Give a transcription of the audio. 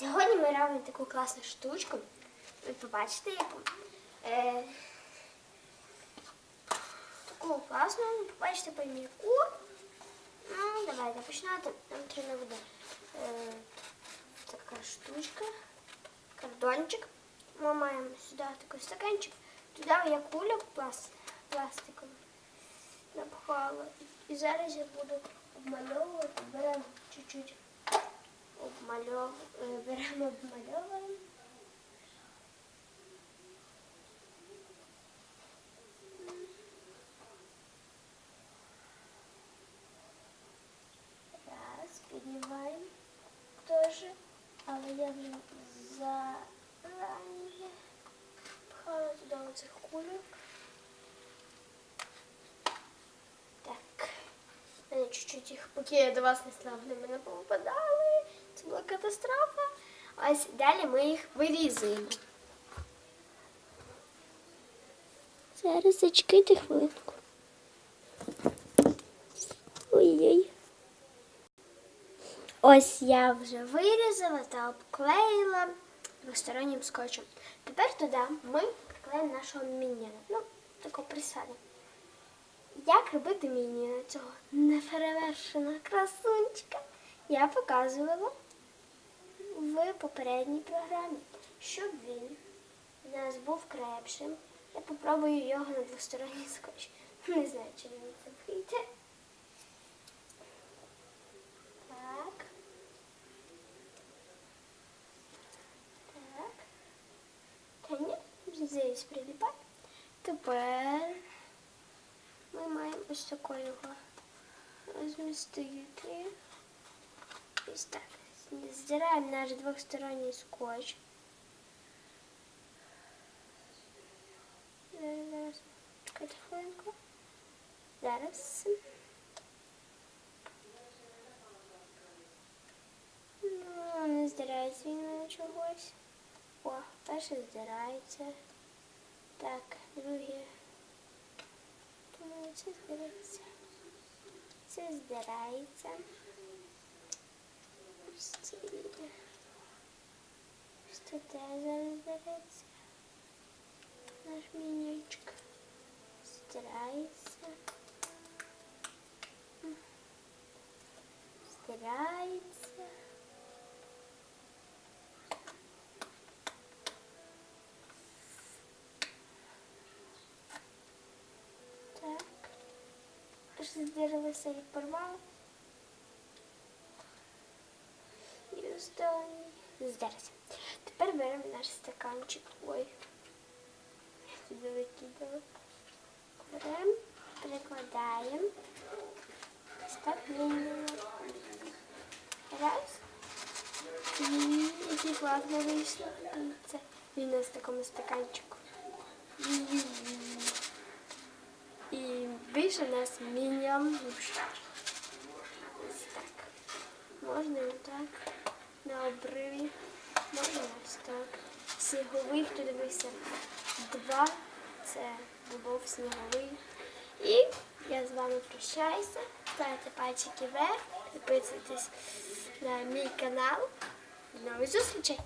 Сьогодні ми робимо таку класну штучку. Ви побачите яку. Е, таку класну, побачите по яку. Ну, давайте починати. Нам треба буде е, така штучка, кордончик. Ми маємо сюди такий стаканчик. Туди я кулю пласт, пластикову напхала. І зараз я буду обмальовувати. Беремо чуть-чуть обмальов... е, беремо обмальовуємо. Раз, піднімаємо теж, але я зарані пхала туди оцих кульок. Чуть-чуть їх, поки я до вас не слав, вони мене попадали. Була катастрофа. Ось далі ми їх вирізуємо. Зараз зачекайте хвилинку. Ой-ой. Ось я вже вирізала та обклеїла двостороннім скотчем. Тепер туди ми приклеїмо нашого мініна. Ну, таку присаду. Як робити міні цього неперевершеного красунчика? Я показувала в попередній програмі, щоб він у нас був крепшим. Я попробую його на двосторонній скотч. Не знаю, чи мені це вийде. Так. Так. Та ні, здесь приліпай. Тепер ми маємо ось таку його розмістити. Ось так. Здираємо наш двосторонній скотч. Зараз, зараз. Ну, не здирається він на чогось. О, перше здирається. Так, друге. Думаю, це збереться. Це здирається. Ось це йде. Ось це теж зараз збереться. Наш мінічок. Здирається. М. Здирається. Так. Аж здерлася і порвала. Останній. Здерся. Тепер беремо наш стаканчик. Ой. Я туди. Беремо, прикладаємо. Ось. Раз. І класно вийшло. Це він у нас в такому стаканчику. І більше у нас мінімум так. Можна і так. На обриві. Можна ось так. Сніговий, хто дивився. Два. Це був сніговий. І я з вами прощаюся. Ставте пальчики вверх, підписуйтесь на мій канал. До нових зустрічей!